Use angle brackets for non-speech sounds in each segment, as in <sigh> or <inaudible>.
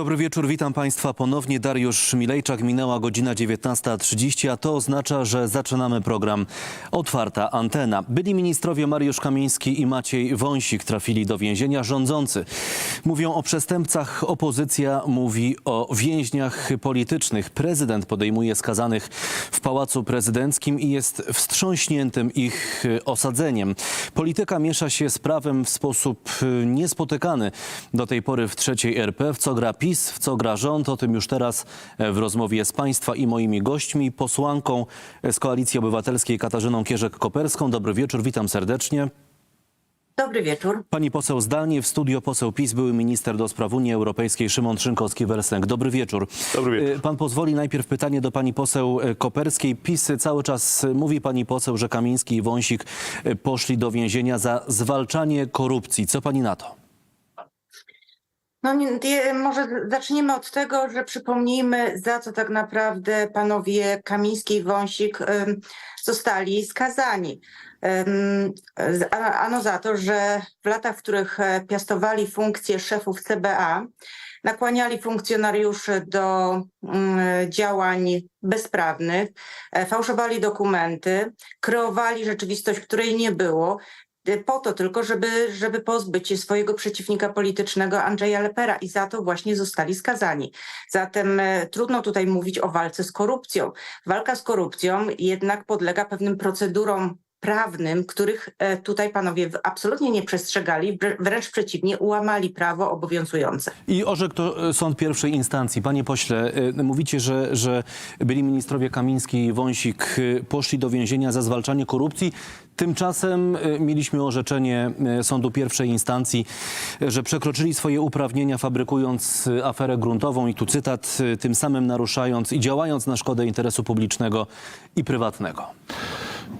Dobry wieczór, witam Państwa ponownie. Dariusz Milejczak, minęła godzina 19.30, a to oznacza, że zaczynamy program Otwarta Antena. Byli ministrowie Mariusz Kamiński i Maciej Wąsik trafili do więzienia. Rządzący mówią o przestępcach, opozycja mówi o więźniach politycznych. Prezydent podejmuje skazanych w Pałacu Prezydenckim i jest wstrząśniętym ich osadzeniem. Polityka miesza się z prawem w sposób niespotykany do tej pory w trzeciej RP. W co gra PiS, w co gra rząd, o tym już teraz e, w rozmowie z Państwa i moimi gośćmi, posłanką z Koalicji Obywatelskiej Katarzyną Kierzek-Koperską. Dobry wieczór, witam serdecznie. Dobry wieczór. Pani poseł zdalnie w studio poseł PiS, były minister do spraw Unii Europejskiej Szymon Trzynkowski-Wersęk. Dobry wieczór. Dobry wieczór. Y, Pan pozwoli najpierw pytanie do pani poseł y, Koperskiej. PiS cały czas mówi pani poseł, że Kamiński i Wąsik poszli do więzienia za zwalczanie korupcji. Co pani na to? No nie, może zaczniemy od tego, że przypomnijmy, za co tak naprawdę panowie Kamiński i Wąsik zostali skazani. Ano za to, że w latach, w których e, piastowali funkcje szefów CBA, nakłaniali funkcjonariuszy do mm, działań bezprawnych, e, fałszowali dokumenty, kreowali rzeczywistość, której nie było, po to tylko, żeby, żeby pozbyć się swojego przeciwnika politycznego Andrzeja Lepera i za to właśnie zostali skazani. Zatem e, trudno tutaj mówić o walce z korupcją. Walka z korupcją jednak podlega pewnym procedurom prawnym, których e, tutaj panowie absolutnie nie przestrzegali, wrę- wręcz przeciwnie, ułamali prawo obowiązujące. I orzekł to y, sąd pierwszej instancji. Panie pośle, y, mówicie, że, że byli ministrowie Kamiński i Wąsik poszli do więzienia za zwalczanie korupcji. Tymczasem mieliśmy orzeczenie sądu pierwszej instancji, że przekroczyli swoje uprawnienia fabrykując aferę gruntową i tu cytat, tym samym naruszając i działając na szkodę interesu publicznego i prywatnego.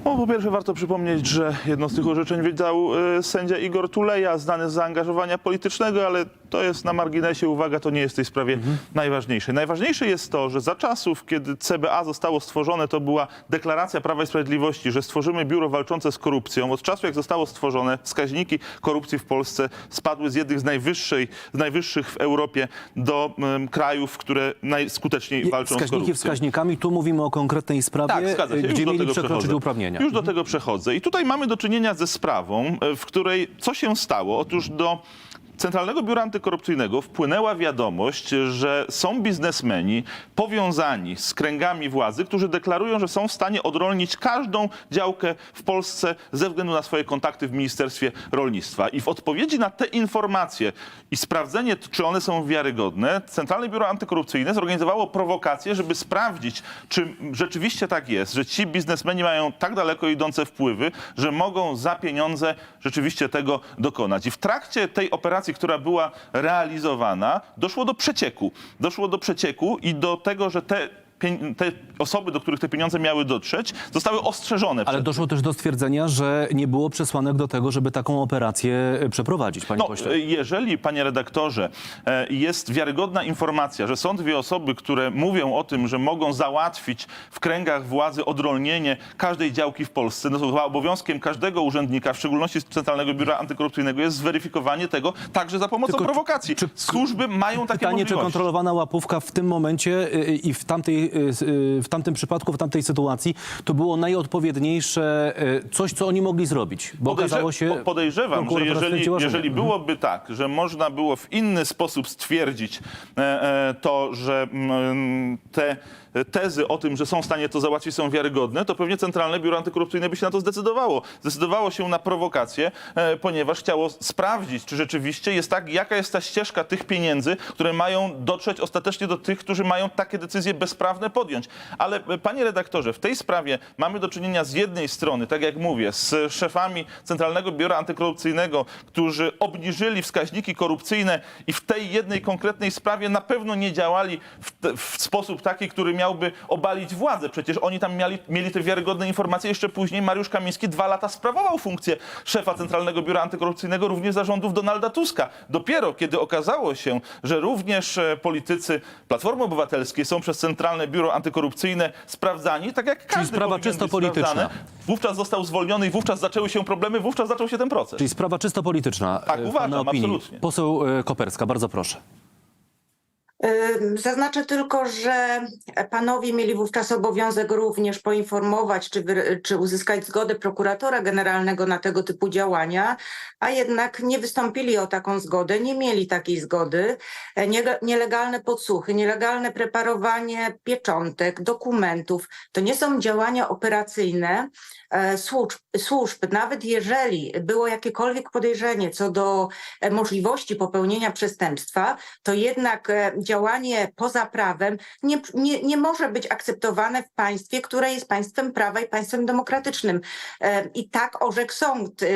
No, po pierwsze warto przypomnieć, że jedno z tych orzeczeń wydał e, sędzia Igor Tuleja, znany z zaangażowania politycznego, ale to jest na marginesie, uwaga, to nie jest w tej sprawie najważniejsze. Najważniejsze jest to, że za czasów, kiedy CBA zostało stworzone, to była deklaracja Prawa i Sprawiedliwości, że stworzymy biuro walczące z korupcją. Od czasu, jak zostało stworzone, wskaźniki korupcji w Polsce spadły z jednych z, najwyższej, z najwyższych w Europie do em, krajów, które najskuteczniej walczą z Wskaźniki korupcją. wskaźnikami, tu mówimy o konkretnej sprawie, Tak, zgadza się. Już gdzie do mieli tego przekroczyć przechodzę. uprawnienia. Już do tego przechodzę. I tutaj mamy do czynienia ze sprawą, e, w której co się stało? Otóż do Centralnego Biura Antykorupcyjnego wpłynęła wiadomość, że są biznesmeni powiązani z kręgami władzy, którzy deklarują, że są w stanie odrolnić każdą działkę w Polsce ze względu na swoje kontakty w Ministerstwie Rolnictwa. I w odpowiedzi na te informacje i sprawdzenie, czy one są wiarygodne, Centralne Biuro Antykorupcyjne zorganizowało prowokację, żeby sprawdzić, czy rzeczywiście tak jest, że ci biznesmeni mają tak daleko idące wpływy, że mogą za pieniądze rzeczywiście tego dokonać. I w trakcie tej operacji, która była realizowana, doszło do przecieku. Doszło do przecieku i do tego, że te, te osoby, do których te pieniądze miały dotrzeć, zostały ostrzeżone. Ale przed doszło też do stwierdzenia, że nie było przesłanek do tego, żeby taką operację e, przeprowadzić, panie No, pośle. jeżeli, panie redaktorze, e, jest wiarygodna informacja, że są dwie osoby, które mówią o tym, że mogą załatwić w kręgach władzy odrolnienie każdej działki w Polsce, no to chyba obowiązkiem każdego urzędnika, w szczególności z Centralnego Biura Antykorupcyjnego, jest zweryfikowanie tego także za pomocą Tylko czy- prowokacji. czy- Służby mają takie Pytanie, czy możliwości. kontrolowana łapówka w tym momencie i w, tamtej, y, y, w tamtym przypadku, w tamtej sytuacji, to było najodpowiedniejsze y, coś, co oni mogli zrobić? Bo Podejrze- okazało się... po- Podejrzewam, że jeżeli, stwierdziła, że nie. jeżeli byłoby tak, że można było w inny sposób stwierdzić e, e, to, że mm, te tezy o tym, że są w stanie to załatwić, są wiarygodne, to pewnie Centralne Biuro Antykorupcyjne by się na to zdecydowało. Zdecydowało się na prowokację, e, ponieważ chciało sprawdzić, czy rzeczywiście jest tak, jaka jest ta ścieżka tych pieniędzy, które mają dotrzeć ostatecznie do tych, którzy mają takie decyzje bezprawne podjąć. Ale e, panie redaktorze, w tej sprawie mamy do czynienia z jednej strony, tak jak mówię, z szefami Centralnego Biura Antykorupcyjnego, którzy obniżyli wskaźniki korupcyjne i w tej jednej konkretnej sprawie na pewno nie działali w, w sposób taki, który miałby obalić władzę. Przecież oni tam mieli, mieli te wiarygodne informacje. Jeszcze później Mariusz Kamiński dwa lata sprawował funkcję szefa Centralnego Biura Antykorupcyjnego również zarządów Donalda Tuska. Dopiero kiedy okazało się, że również e, politycy Platformy Obywatelskiej są przez Centralne Biuro Antykorupcyjne sprawdzani, tak jak każdy sprawa czysto polityczna. Wówczas został zwolniony i wówczas zaczęły się problemy, wówczas zaczął się ten proces. Czyli sprawa czysto polityczna. Tak, w uważam, opinii. absolutnie. Poseł y, Koperska, bardzo proszę. Zaznaczę tylko, że panowie mieli wówczas obowiązek również poinformować, czy, czy uzyskać zgodę prokuratora generalnego na tego typu działania, a jednak nie wystąpili o taką zgodę, nie mieli takiej zgody. E, niele- Nielegalne podsłuchy, nielegalne preparowanie pieczątek, dokumentów to nie są działania operacyjne e, służb, służb. Nawet jeżeli było jakiekolwiek podejrzenie co do e, możliwości popełnienia przestępstwa, to jednak działanie poza prawem nie, nie, nie może być akceptowane w państwie, które jest państwem prawa i państwem demokratycznym. E, I tak orzekł sąd. E,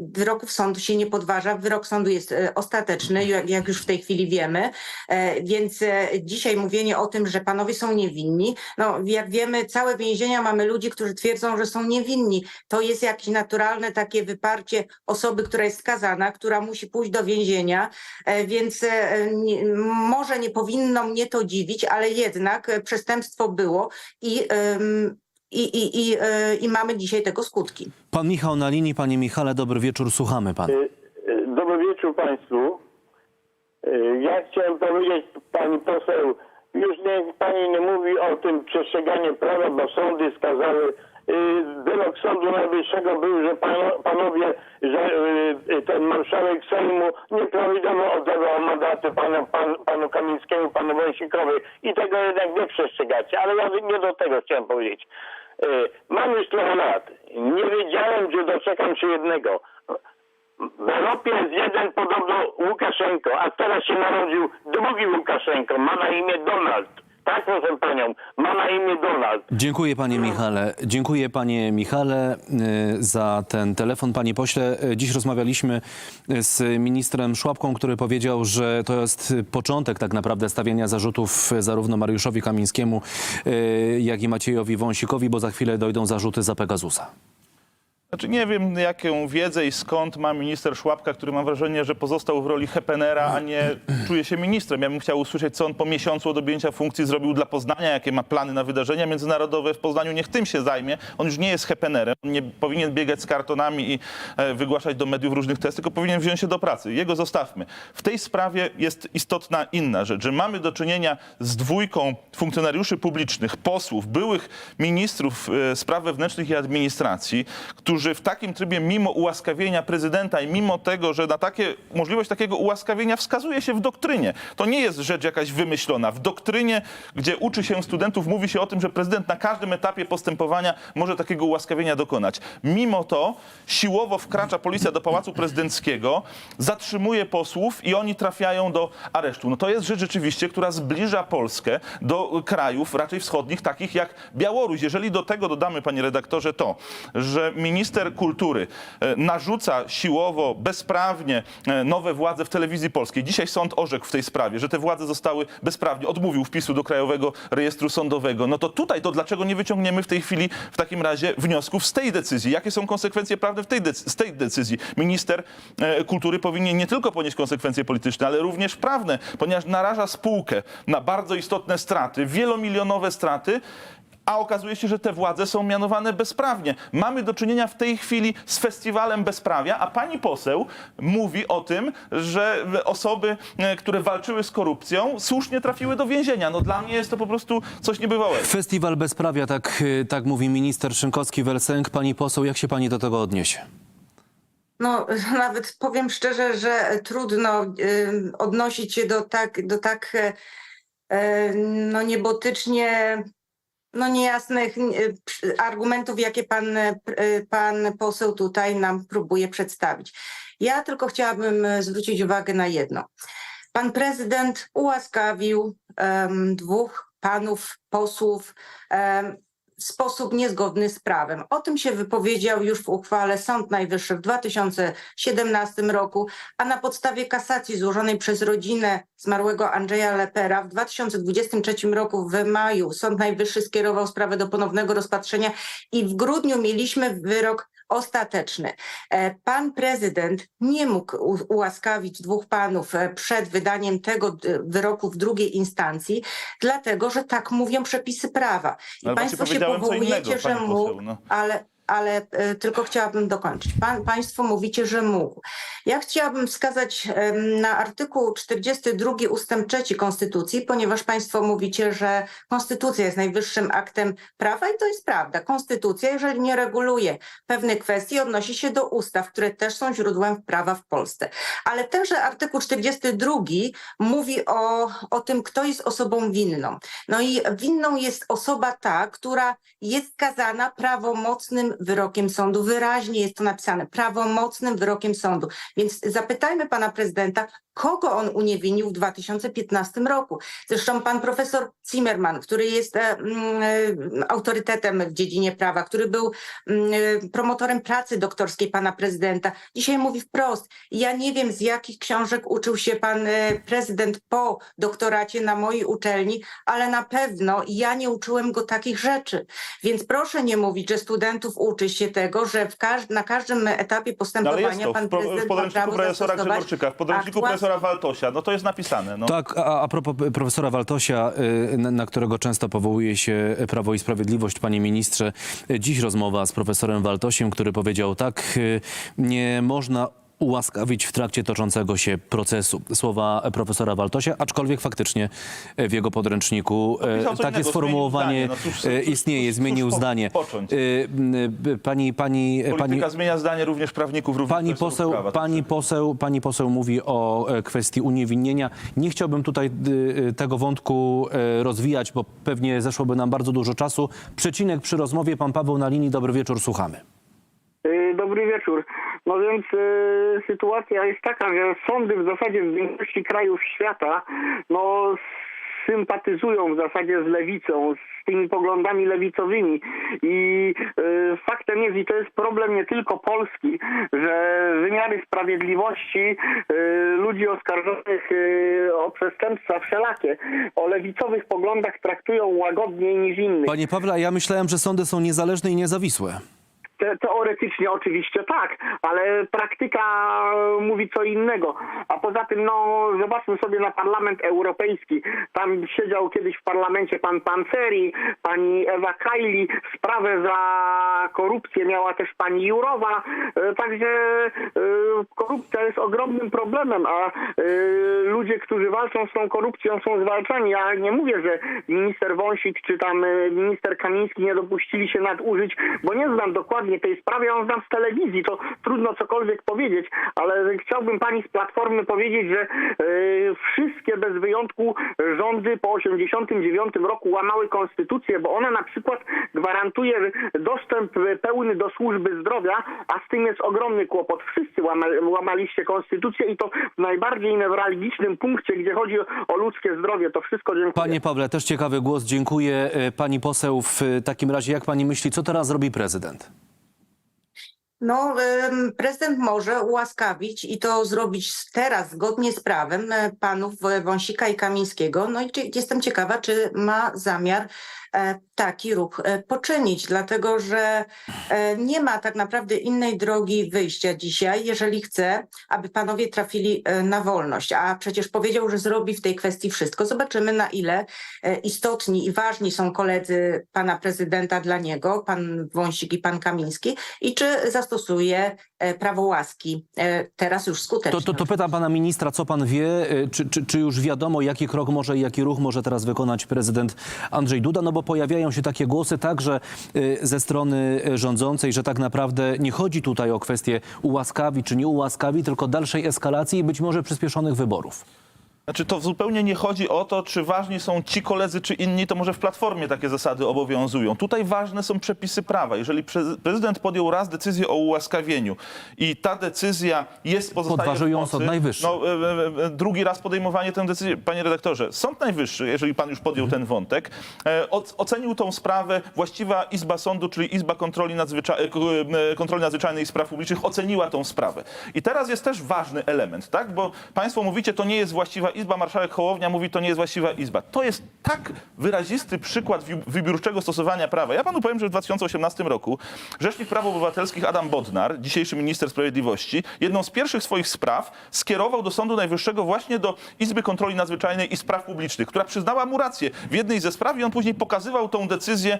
Wyroków sądu się nie podważa, wyrok sądu jest e, ostateczny, jak, jak już w tej chwili wiemy. Więc dzisiaj mówienie o tym, że panowie są niewinni, no jak wiemy, całe więzienia mamy ludzi, którzy twierdzą, że są niewinni. To jest jakieś naturalne takie wyparcie osoby, która jest skazana, która musi pójść do więzienia, więc nie, może nie powinno mnie to dziwić, ale jednak e, przestępstwo było i, i, i, i, e, i mamy dzisiaj tego skutki. Pan Michał na linii. Panie Michale, dobry wieczór, słuchamy pana. Y, y, Dobry wieczór Państwu. Ja chciałem powiedzieć Pani poseł, już niech Pani nie mówi o tym przestrzeganiu prawa, bo sądy skazały. Y, Wyrok Sądu Najwyższego był, że pano, panowie, że y, ten marszałek Sejmu nieprawidłowo odebrał mandaty panu, pan, panu Kamińskiemu, panu Wąsikowi i tego jednak nie przestrzegacie. Ale ja nie do tego chciałem powiedzieć. Y, Mam już trochę lat. Nie wiedziałem, że doczekam się jednego. W Europie jest jeden podobno Łukaszenko, a teraz się narodził drugi Łukaszenko. Ma na imię Donald. Tak, proszę panią, ma na imię Donald. Dziękuję panie Michale. Dziękuję panie Michale y, za ten telefon. Panie pośle, y, dziś rozmawialiśmy z ministrem Szłapką, który powiedział, że to jest początek tak naprawdę stawiania zarzutów zarówno Mariuszowi Kamińskiemu, y, jak i Maciejowi Wąsikowi, bo za chwilę dojdą zarzuty za Pegasusa. Znaczy nie wiem, jaką wiedzę i skąd ma minister Szłapka, który mam wrażenie, że pozostał w roli hepenera, a nie czuje się ministrem. Ja bym chciał usłyszeć, co on po miesiącu od objęcia funkcji zrobił dla Poznania, jakie ma plany na wydarzenia międzynarodowe w Poznaniu. Niech tym się zajmie. On już nie jest hepenerem, on nie powinien biegać z kartonami i e, wygłaszać do mediów różnych testów, tylko powinien wziąć się do pracy. Jego zostawmy. W tej sprawie jest istotna inna rzecz, że mamy do czynienia z dwójką funkcjonariuszy publicznych, posłów, byłych ministrów e, spraw wewnętrznych i administracji, którzy w takim trybie, mimo ułaskawienia prezydenta i mimo tego, że na takie, możliwość takiego ułaskawienia wskazuje się w doktrynie. To nie jest rzecz jakaś wymyślona. W doktrynie, gdzie uczy się studentów, mówi się o tym, że prezydent na każdym etapie postępowania może takiego ułaskawienia dokonać. Mimo to siłowo wkracza policja do Pałacu Prezydenckiego, zatrzymuje posłów i oni trafiają do aresztu. No to jest rzecz rzeczywiście, która zbliża Polskę do krajów raczej wschodnich, takich jak Białoruś. Jeżeli do tego dodamy, panie redaktorze, to, że minister kultury e, narzuca siłowo, bezprawnie e, nowe władze w telewizji polskiej. Dzisiaj sąd orzekł w tej sprawie, że te władze zostały bezprawnie, odmówił wpisu do Krajowego Rejestru Sądowego. No to tutaj, to dlaczego nie wyciągniemy w tej chwili w takim razie wniosków z tej decyzji? Jakie są konsekwencje prawne w tej z tej decyzji? Minister e, kultury powinien nie tylko ponieść konsekwencje polityczne, ale również prawne, ponieważ naraża spółkę na bardzo istotne straty, wielomilionowe straty, a okazuje się, że te władze są mianowane bezprawnie. Mamy do czynienia w tej chwili z festiwalem bezprawia, a pani poseł mówi o tym, że osoby, e, które walczyły z korupcją, słusznie trafiły do więzienia. No dla mnie jest to po prostu coś niebywałego. Festiwal bezprawia, tak, y, tak mówi minister Szynkowski-Welsenk. Pani poseł, jak się pani do tego odniesie? No, <laughs> nawet powiem szczerze, że trudno ym, odnosić się do tak, do tak e, e, no, niebotycznie no, niejasnych y, argumentów, jakie pan, pr- e, pan poseł tutaj nam próbuje przedstawić. Ja tylko chciałabym zwrócić uwagę na jedno. Pan prezydent ułaskawił em, dwóch panów posłów em, w sposób niezgodny z prawem. O tym się wypowiedział już w uchwale Sąd Najwyższy w 2017 roku, a na podstawie kasacji złożonej przez rodzinę zmarłego Andrzeja Lepera w 2023 roku w maju Sąd Najwyższy skierował sprawę do ponownego rozpatrzenia i w grudniu mieliśmy wyrok ostateczny. E, Pan prezydent nie mógł ułaskawić dwóch panów e, przed wydaniem tego wyroku w drugiej instancji, dlatego że tak mówią przepisy prawa. I Ale państwo się powołujecie, innego, że mógł, poseł, no. ale ale e, tylko chciałabym dokończyć. Pan, państwo mówicie, że mógł. Ja chciałabym wskazać na artykuł 42 ustęp 3 Konstytucji, ponieważ państwo mówicie, że Konstytucja jest najwyższym aktem prawa i to jest prawda. Konstytucja, jeżeli nie reguluje pewnych kwestii, odnosi się do ustaw, które też są źródłem prawa w Polsce. Ale tenże artykuł 42 mówi o, o tym, kto jest osobą winną. No i winną jest osoba ta, która jest skazana prawomocnym wyrokiem sądu. Wyraźnie jest to napisane, prawomocnym wyrokiem sądu. Więc zapytajmy pana prezydenta, kogo on uniewinnił w 2015 roku. Zresztą pan profesor Zimmerman, który jest e, mm, e, autorytetem w dziedzinie prawa, który był mm, e, promotorem pracy doktorskiej pana prezydenta, dzisiaj mówi wprost, ja nie wiem z jakich książek uczył się pan prezydent po doktoracie na mojej uczelni, ale na pewno ja nie uczyłem go takich rzeczy. Więc proszę nie mówić, że studentów uczy się tego, że w każ- na każdym etapie No ale jest postępowania to pan w, w prezydent ma podręczniku profesora Grzegorczyka, w podręczniku akt profesora Waltosia, no to jest napisane. No. Tak, a, a propos profesora Waltosia, y, na, na którego często powołuje się Prawo i Sprawiedliwość, panie ministrze, dziś rozmowa z profesorem Waltosiem, który powiedział tak, y, nie można ułaskawić w trakcie toczącego się procesu. Słowa profesora Waltosia, aczkolwiek faktycznie w jego podręczniku e, co takie innego, sformułowanie zmienił zdanie. No cóż, e, cóż, istnieje, cóż, zmienił cóż po- zdanie. począć? Y, Pani, pani, pani, Polityka zmienia zdanie również prawników, również Pani profesorów poseł, prawa. pani, poseł, pani poseł mówi o e, kwestii uniewinnienia. Nie chciałbym tutaj y, y, tego wątku e, rozwijać, bo pewnie zeszłoby nam bardzo dużo czasu. Przecinek przy rozmowie. Pan Paweł na linii. Dobry wieczór, słuchamy. Y, Dobry wieczór. No więc y, sytuacja jest taka, że sądy w zasadzie w większości krajów świata no, sympatyzują w zasadzie z lewicą, z tymi poglądami lewicowymi. I y, faktem jest, i to jest problem nie tylko Polski, że wymiary sprawiedliwości y, ludzi oskarżonych y, o przestępstwa wszelakie o lewicowych poglądach traktują łagodniej niż innych. Panie Pawle, ja myślałem, że sądy są niezależne i niezawisłe. Te, teoretycznie oczywiście tak, ale praktyka mówi co innego. A poza tym, no zobaczmy sobie na Parlament Europejski. Tam siedział kiedyś w parlamencie pan Panceri, pani Ewa Kaili. Sprawę za korupcję miała też pani Jurowa. E, Także e, korupcja jest ogromnym problemem, a e, ludzie, którzy walczą z tą korupcją są zwalczani. Ja nie mówię, że minister Wąsik czy tam minister Kamiński nie dopuścili się nadużyć, bo nie znam dokładnie tej sprawy, ja ją znam z telewizji, to trudno cokolwiek powiedzieć, ale chciałbym pani z Platformy powiedzieć, że e, wszystkie bez wyjątku rządy po 89 roku łamały konstytucję, bo ona na przykład gwarantuje dostęp pełny do służby zdrowia, a z tym jest ogromny kłopot. Wszyscy łama, łamaliście konstytucję i to w najbardziej newralgicznym punkcie, gdzie chodzi o ludzkie zdrowie. To wszystko dziękuję. Panie Pawle, też ciekawy głos. Dziękuję. E, Pani poseł, w takim razie jak pani myśli, co teraz zrobi prezydent? No, prezydent może ułaskawić i to zrobić teraz zgodnie z prawem e, panów e, Wąsika i Kamińskiego. No i jestem ciekawa, czy ma zamiar taki ruch e, poczynić, dlatego że e, nie ma tak naprawdę innej drogi wyjścia dzisiaj, jeżeli chce, aby panowie trafili e, na wolność. A przecież powiedział, że zrobi w tej kwestii wszystko. Zobaczymy, na ile e, istotni i ważni są koledzy pana prezydenta dla niego, pan Wąsik i pan Kamiński, i czy zastosuje e, prawo łaski e, teraz już skutecznie. To, to, to pytam pana ministra, co pan wie, czy, czy, czy już wiadomo, jaki krok może i jaki ruch może teraz wykonać prezydent Andrzej Duda? No bo pojawiają się takie głosy także y, ze strony y, rządzącej, że tak naprawdę nie chodzi tutaj o kwestię ułaskawi czy nie ułaskawi, tylko dalszej eskalacji i być może przyspieszonych wyborów. Znaczy to zupełnie nie chodzi o to, czy ważni są ci koledzy, czy inni, to może w Platformie takie zasady obowiązują. Tutaj ważne są przepisy prawa. Jeżeli prez- prezydent podjął raz decyzję o ułaskawieniu i ta decyzja jest pozostaje Podważył ją Sąd Najwyższy. No, e, e, e, drugi raz podejmowanie tę decyzję, panie redaktorze, Sąd Najwyższy, jeżeli pan już podjął ten wątek, e, oc- ocenił tą sprawę, właściwa Izba Sądu, czyli Izba Kontroli, Nadzwycza- e, e, Kontroli Nadzwyczajnej i Spraw Publicznych oceniła tą sprawę. I teraz jest też ważny element, tak? Bo państwo mówicie, to nie jest właściwa Izba, marszałek Hołownia mówi, to nie jest właściwa Izba. To jest tak wyrazisty przykład wybiórczego stosowania prawa. Ja panu powiem, że w 2018 roku Rzecznik Praw Obywatelskich Adam Bodnar, dzisiejszy minister sprawiedliwości, jedną z pierwszych swoich spraw skierował do Sądu Najwyższego właśnie do Izby Kontroli Nadzwyczajnej i Spraw Publicznych, która przyznała mu rację w jednej ze spraw i on później pokazywał tą decyzję,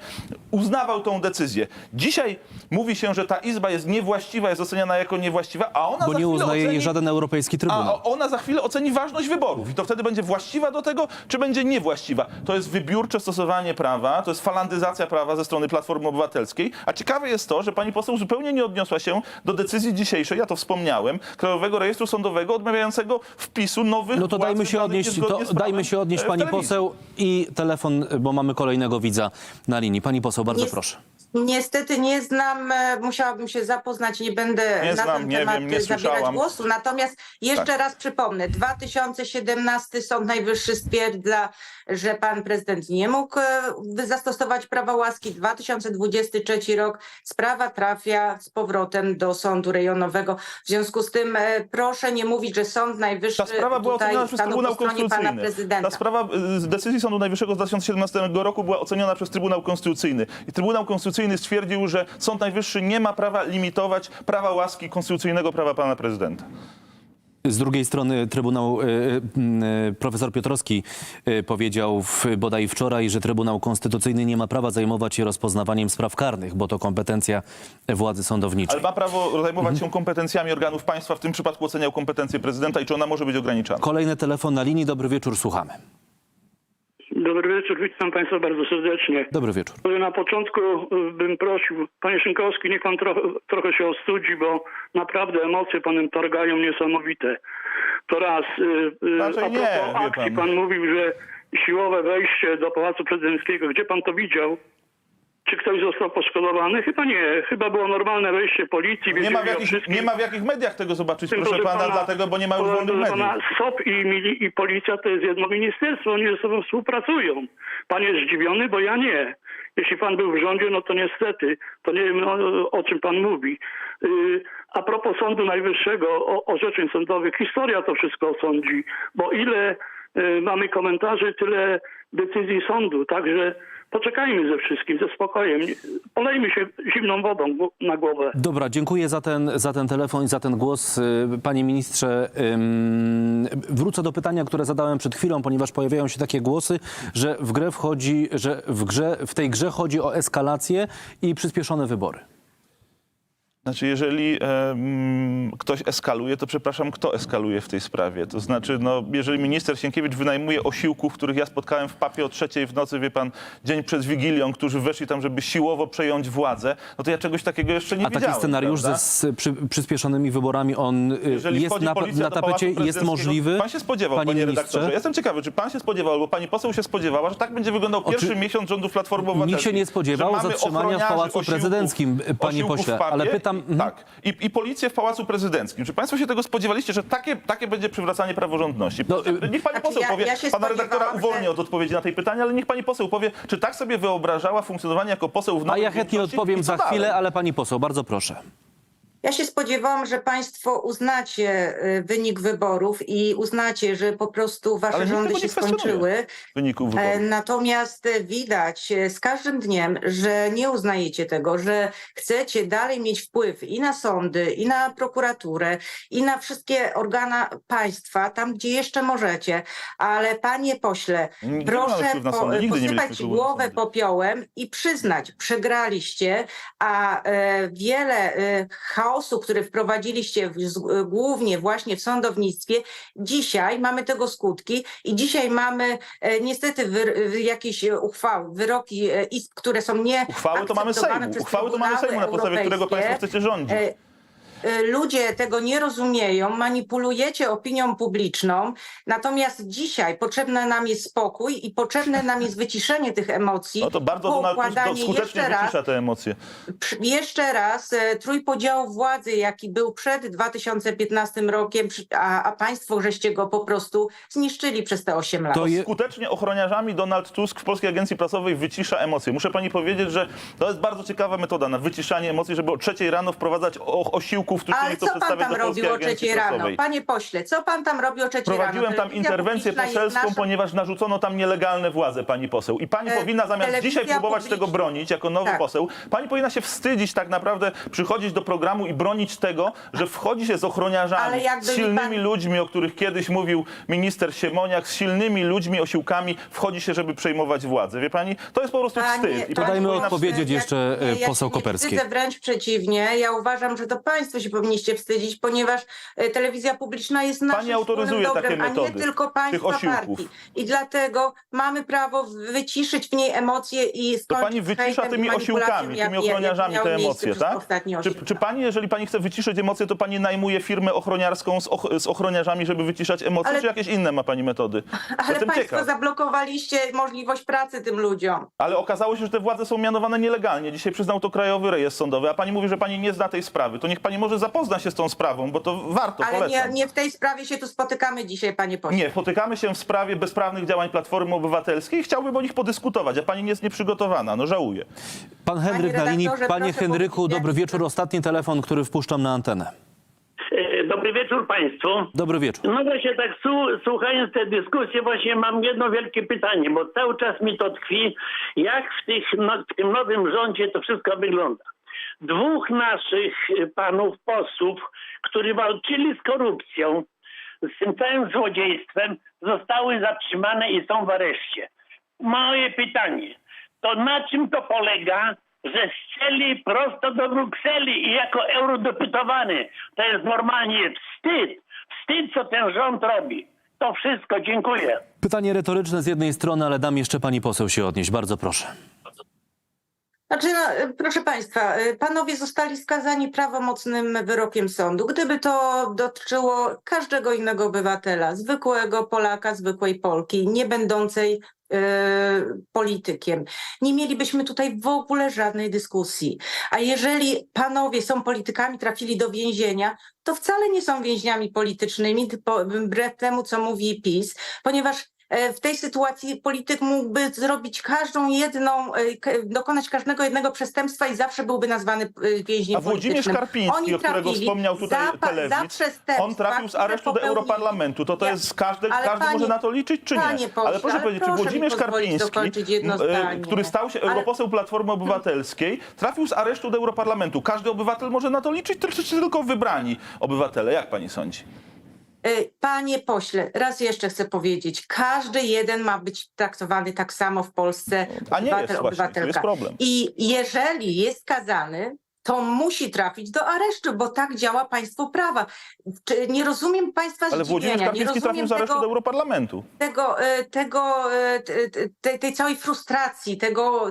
uznawał tą decyzję. Dzisiaj mówi się, że ta Izba jest niewłaściwa, jest oceniana jako niewłaściwa, a ona Bo za nie uznaje jej żaden europejski A trybunał. o- ona za chwilę oceni ważność wyborów i to wtedy będzie właściwa do tego, czy będzie niewłaściwa. To jest wybiórcze stosowanie prawa, to jest falandyzacja prawa ze strony Platformy Obywatelskiej. A ciekawe jest to, że pani poseł zupełnie nie odniosła się do decyzji dzisiejszej, ja to wspomniałem, Krajowego Rejestru Sądowego odmawiającego wpisu nowych No to dajmy się odnieść, to dajmy się odnieść pani telewizji. poseł i telefon, bo mamy kolejnego widza na linii. Pani poseł, bardzo Nie- proszę. Niestety nie znam, e, musiałabym się zapoznać, nie będę Nie na znam, ten nie temat wiem, nie e, zabierać słyszałam. głosu. Natomiast jeszcze Tak. raz przypomnę, 2017 Sąd Najwyższy stwierdza, że pan prezydent nie mógł e, zastosować prawa łaski. 2023 rok sprawa trafia z powrotem do sądu rejonowego. W związku z tym proszę nie mówić, że Sąd Najwyższy Ta sprawa była tutaj oceniona przez Trybunał Konstytucyjny. prezydenta. Ta sprawa z decyzji Sądu Najwyższego z 2017 roku była oceniona przez Trybunał Konstytucyjny. I Trybunał Konstytucyjny stwierdził, że Sąd Najwyższy nie ma prawa limitować prawa łaski konstytucyjnego prawa pana prezydenta. Z drugiej strony Trybunał, y, y, profesor Piotrowski powiedział w, bodaj wczoraj, że Trybunał Konstytucyjny nie ma prawa zajmować się rozpoznawaniem spraw karnych, bo to kompetencja władzy sądowniczej. Ale ma prawo zajmować Mhm. się kompetencjami organów państwa, w tym przypadku oceniał kompetencje prezydenta i czy ona może być ograniczana. Kolejny telefon na linii. Dobry wieczór, słuchamy. Dobry wieczór, witam Państwa bardzo serdecznie. Dobry wieczór. Na początku y, bym prosił, Panie Szynkowski, niech Pan trochę, trochę się ostudzi, bo naprawdę emocje Panem targają niesamowite. To raz. y, y, Raczej A nie, propos akcji, pan. pan mówił, że siłowe wejście do Pałacu Prezydenckiego. Gdzie Pan to widział? Czy ktoś został poszkodowany? Chyba nie. Chyba było normalne wejście policji. Nie ma, w jakich, nie ma w jakich mediach tego zobaczyć, Tym, proszę pana, pana- dlatego, bo nie ma już wolnych mediów. SOP i, mili- i policja to jest jedno ministerstwo, oni ze sobą współpracują. Pan jest zdziwiony, bo ja nie. Jeśli pan był w rządzie, no to niestety, to nie wiem o, o czym pan mówi. Yy, a propos Sądu Najwyższego, o, orzeczeń sądowych, historia to wszystko osądzi, bo ile yy, mamy komentarzy, tyle decyzji sądu, także poczekajmy ze wszystkim, ze spokojem. Polejmy się zimną wodą na głowę. Dobra, dziękuję za ten, za ten telefon i za ten głos. Y, Panie ministrze, wrócę do pytania, które zadałem przed chwilą, ponieważ pojawiają się takie głosy, że w grę wchodzi, że w, grze, w tej grze chodzi o eskalację i przyspieszone wybory. Znaczy, jeżeli em, ktoś eskaluje, to przepraszam, kto eskaluje w tej sprawie? To znaczy, no, jeżeli minister Sienkiewicz wynajmuje osiłków, których ja spotkałem w papie o trzeciej w nocy, wie pan, dzień przed Wigilią, którzy weszli tam, żeby siłowo przejąć władzę, no to ja czegoś takiego jeszcze nie A taki widziałem. scenariusz prawda? ze z, przy, przyspieszonymi wyborami, on y, Jeżeli jest na, na tapecie, jest możliwy? Pan się spodziewał, panie panie, redaktorze. Ja jestem ciekawy, czy pan się spodziewał, albo pani poseł się spodziewała, że tak będzie wyglądał pierwszy miesiąc rządów Platformy Obywatelskiej. Nikt się nie spodziewał zatrzymania w Pałacu Prezydenckim, panie pośle, ale pytam- I, mhm. tak, i, i policję w Pałacu Prezydenckim. Czy państwo się tego spodziewaliście, że takie, takie będzie przywracanie praworządności? No, y- niech pani Znaczy, poseł ja- powie, ja pana redaktora uwolnię że- od odpowiedzi na tej pytania, ale niech pani poseł powie, czy tak sobie wyobrażała funkcjonowanie jako poseł w A nowej ja chętnie odpowiem za chwilę, ale pani poseł, bardzo proszę. Ja się spodziewałam, że Państwo uznacie y, wynik wyborów i uznacie, że po prostu Wasze Ale rządy się skończyły. Wyników E, wyborów. Natomiast widać e, z każdym dniem, że nie uznajecie tego, że chcecie dalej mieć wpływ i na sądy, i na prokuraturę, i na wszystkie organa państwa, tam gdzie jeszcze możecie. Ale panie pośle, Nie proszę po, sądy. Posypać głowę popiołem i przyznać, przegraliście, a e, wiele e, chaosu, który wprowadziliście w, e, głównie właśnie w sądownictwie, dzisiaj mamy tego skutki i dzisiaj mamy e, niestety wy, wy- jakieś e, uchwały, wyroki e, izb, które są nie Uchwały to mamy Sejmu. Uchwały to mamy Sejmu, na podstawie którego państwo chcecie rządzić. E, Ludzie tego nie rozumieją, manipulujecie opinią publiczną, natomiast dzisiaj potrzebny nam jest spokój i potrzebne nam jest wyciszenie tych emocji. No to bardzo Donald Tusk skutecznie jeszcze raz wycisza te emocje. jeszcze raz e, trójpodział władzy, jaki był przed 2015 rokiem, a, a państwo żeście go po prostu zniszczyli przez te 8 lat. To je, Skutecznie ochroniarzami Donald Tusk w Polskiej Agencji Prasowej wycisza emocje. Muszę pani powiedzieć, że to jest bardzo ciekawa metoda na wyciszanie emocji, żeby o trzeciej rano wprowadzać o, osiłków Powtórzyli Ale to co pan przedstawiać tam do Polskiej robił o Agencji trzeciej rano? Prasowej. Panie pośle, co pan tam robił o trzeciej Prowadziłem rano? tam Telewizja interwencję publiczna jest poselską, naszą- ponieważ narzucono tam nielegalne władze, pani poseł. I pani E, powinna zamiast telewizja dzisiaj próbować publiczna. tego bronić jako nowy Tak. poseł, pani powinna się wstydzić tak naprawdę, przychodzić do programu i bronić tego, że wchodzi się z Ale ochroniarzami, z mi silnymi pan- ludźmi, o których kiedyś mówił minister Siemoniak, z silnymi ludźmi, osiłkami, wchodzi się, żeby przejmować władzę. Wie pani? To jest po prostu wstyd. I pani Dajmy powinna odpowiedzieć ja- jeszcze, nie, e, ja poseł się nie Koperski. Wstydzę, wręcz przeciwnie. Ja uważam, że to państwo się powinniście wstydzić, ponieważ e, telewizja publiczna jest naszym autoryzuje wspólnym dobrem, takie a nie metody tylko państwa partii. I dlatego mamy prawo wyciszyć w niej emocje i To skończyć pani z wycisza tymi osiłkami, tymi ochroniarzami te emocje, tak? Czy, czy pani, jeżeli pani chce wyciszyć emocje, to pani najmuje firmę ochroniarską z, och z ochroniarzami, żeby wyciszać emocje, Ale- czy jakieś inne ma pani metody? <laughs> Ale państwo ciekaw. zablokowaliście możliwość pracy tym ludziom. Ale okazało się, że te władze są mianowane nielegalnie. Dzisiaj przyznał to Krajowy Rejestr Sądowy, a pani mówi, że pani nie zna tej sprawy. To niech pani może zapozna się z tą sprawą, bo to warto, Ale nie, polecam. nie w tej sprawie się tu spotykamy dzisiaj, panie pośle. Nie, spotykamy się w sprawie bezprawnych działań Platformy Obywatelskiej i chciałbym o nich podyskutować, a pani nie jest nieprzygotowana. No żałuję. Pan Henryk na linii. redaktorze, Panie proszę Henryku, powiedzieć, dobry jak- wieczór. Ostatni telefon, który wpuszczam na antenę. E, Dobry wieczór Państwu. Dobry wieczór. No właśnie tak słu- słuchając tej dyskusji właśnie mam jedno wielkie pytanie, bo cały czas mi to tkwi, jak w, tych, no, w tym nowym rządzie to wszystko wygląda. Dwóch naszych e, panów posłów, którzy walczyli z korupcją, z tym całym złodziejstwem, zostały zatrzymane i są w areszcie. Moje pytanie, to na czym to polega, że strzeli prosto do Brukseli i jako eurodeputowany? To jest normalnie wstyd. Wstyd, co ten rząd robi. To wszystko, dziękuję. Pytanie retoryczne z jednej strony, ale dam jeszcze pani poseł się odnieść. Bardzo proszę. Znaczy, no, y, proszę Państwa, y, panowie zostali skazani prawomocnym wyrokiem sądu. Gdyby to dotyczyło każdego innego obywatela, zwykłego Polaka, zwykłej Polki, nie będącej y, politykiem, nie mielibyśmy tutaj w ogóle żadnej dyskusji. A jeżeli panowie są politykami, trafili do więzienia, to wcale nie są więźniami politycznymi, wbrew temu, co mówi PiS, ponieważ w tej sytuacji polityk mógłby zrobić każdą jedną, e, dokonać każdego jednego przestępstwa i zawsze byłby nazwany e, więźniem A Włodzimierz. Karpiński, Oni o którego wspomniał tutaj za, on trafił z aresztu do. Europarlamentu. To to jest każdy, ale każdy panie- może na to liczyć, czy nie? panie pośle, ale proszę ale powiedzieć, czy proszę Włodzimierz Karpiński, e, który stał się Ale- europoseł Platformy Obywatelskiej, trafił z aresztu do Europarlamentu. Każdy obywatel może na to liczyć, czy czy tylko wybrani obywatele? Jak pani sądzi? Y, Panie pośle, raz jeszcze chcę powiedzieć, każdy jeden ma być traktowany tak samo w Polsce, A nie obywatel, jest właśnie, tu jest obywatelka. problem. I jeżeli jest skazany, to musi trafić do aresztu, bo tak działa państwo prawa. Czy nie rozumiem państwa Ale Włodzimierz zdziwienia, nie Karpiński trafił rozumiem z aresztu do tego, Europarlamentu. tego, e, tego e, tej, tej całej frustracji, tego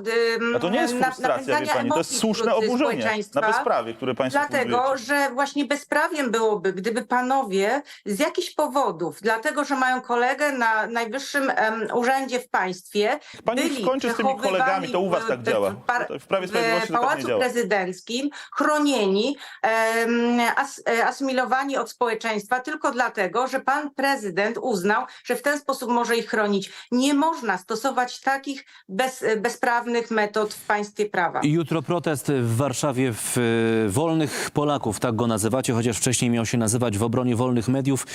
A to nie jest na- frustracja, wie napędzania pani, to jest emocji słuszne wśród oburzenie społeczeństwa. na bezprawie, które państwo Dlatego, że właśnie bezprawiem byłoby, gdyby panowie z jakichś powodów, dlatego, że mają kolegę na najwyższym em, urzędzie w państwie, Pani byli skończy z tymi przechowywani kolegami, to u was tak w- działa. W, par- W Prawie i Sprawiedliwości w to tak nie Pałacu działa. Prezydenckim, chronieni, e, asymilowani od społeczeństwa tylko dlatego, że pan prezydent uznał, że w ten sposób może ich chronić. Nie można stosować takich bez, bezprawnych metod w państwie prawa. Jutro protest w Warszawie w e, Wolnych Polaków, tak go nazywacie, chociaż wcześniej miał się nazywać w obronie wolnych mediów.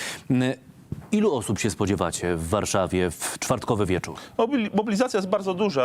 Ilu osób się spodziewacie w Warszawie w czwartkowy wieczór? Mobili- Mobilizacja jest bardzo duża.